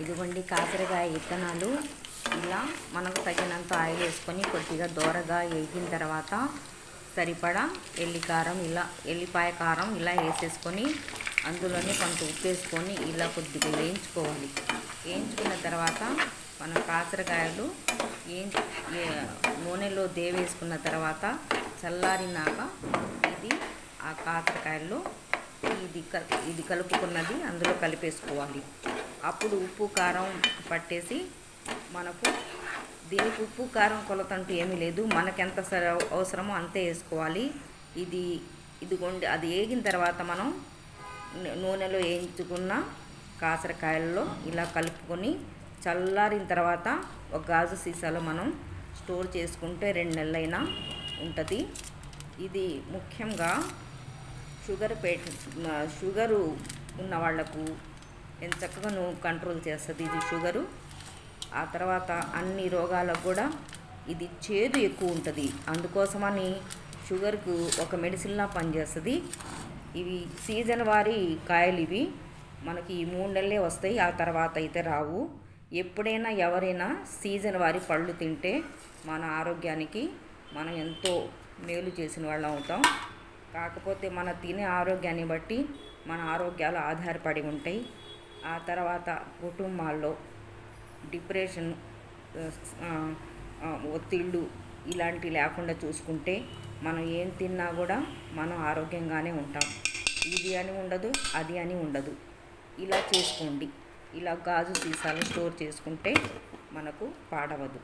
ఇదిగోండి కాకరకాయ విత్తనాలు ఇలా మనకు తగినంత ఆయిల్ వేసుకొని కొద్దిగా దోరగా వేగిన తర్వాత సరిపడా ఎల్లి కారం ఇలా ఎల్లిపాయ కారం ఇలా వేసేసుకొని అందులోనే కొంత ఉప్పు వేసుకొని ఇలా కొద్దిగా వేయించుకోవాలి. వేయించుకున్న తర్వాత మనం కాకరకాయలు నూనెలో దేవేసుకున్న తర్వాత చల్లారినాక ఇది ఆ కాకరకాయల్లో ఇది ఇది కలుపుకున్నది అందులో కలిపేసుకోవాలి. అప్పుడు ఉప్పు కారం పట్టేసి మనకు దీనికి ఉప్పు కారం కొలత అంటూ ఏమీ లేదు. మనకెంత అవసరమో అంతే వేసుకోవాలి. ఇది ఇదిగోండి అది వేగిన తర్వాత మనం నూనెలో వేయించుకున్న కాసరకాయల్లో ఇలా కలుపుకొని చల్లారిన తర్వాత ఒక గాజు సీసాలో మనం స్టోర్ చేసుకుంటే రెండు నెలలైనా ఉంటుంది. ఇది ముఖ్యంగా షుగర్ పేట షుగరు ఉన్న వాళ్ళకు ఎంత చక్కగా కంట్రోల్ చేస్తుంది ఇది షుగరు ఆ తర్వాత అన్ని రోగాలకు కూడా ఇది చేదు ఎక్కువ ఉంటుంది. అందుకోసమని షుగర్కు ఒక మెడిసిన్లా పనిచేస్తుంది. ఇవి సీజన్ వారి కాయలు ఇవి. మనకి ఈ మూడు నెలలే వస్తాయి ఆ తర్వాత అయితే రావు. ఎప్పుడైనా ఎవరైనా సీజన్ వారి పళ్ళు తింటే మన ఆరోగ్యానికి మనం ఎంతో మేలు చేసిన వాళ్ళం అవుతాం. కాకపోతే మన తినే ఆరోగ్యాన్ని బట్టి మన ఆరోగ్యాలు ఆధారపడి ఉంటాయి. ఆ తర్వాత కుటుంబాల్లో డిప్రెషన్ ఒత్తిళ్ళు ఇలాంటివి లేకుండా చూసుకుంటే మనం ఏం తిన్నా కూడా మనం ఆరోగ్యంగానే ఉంటాం. ఇది అని ఉండదు అది అని ఉండదు. ఇలా చేసుకోండి. ఇలా గాజు సీసాలు స్టోర్ చేసుకుంటే మనకు పాడవదు.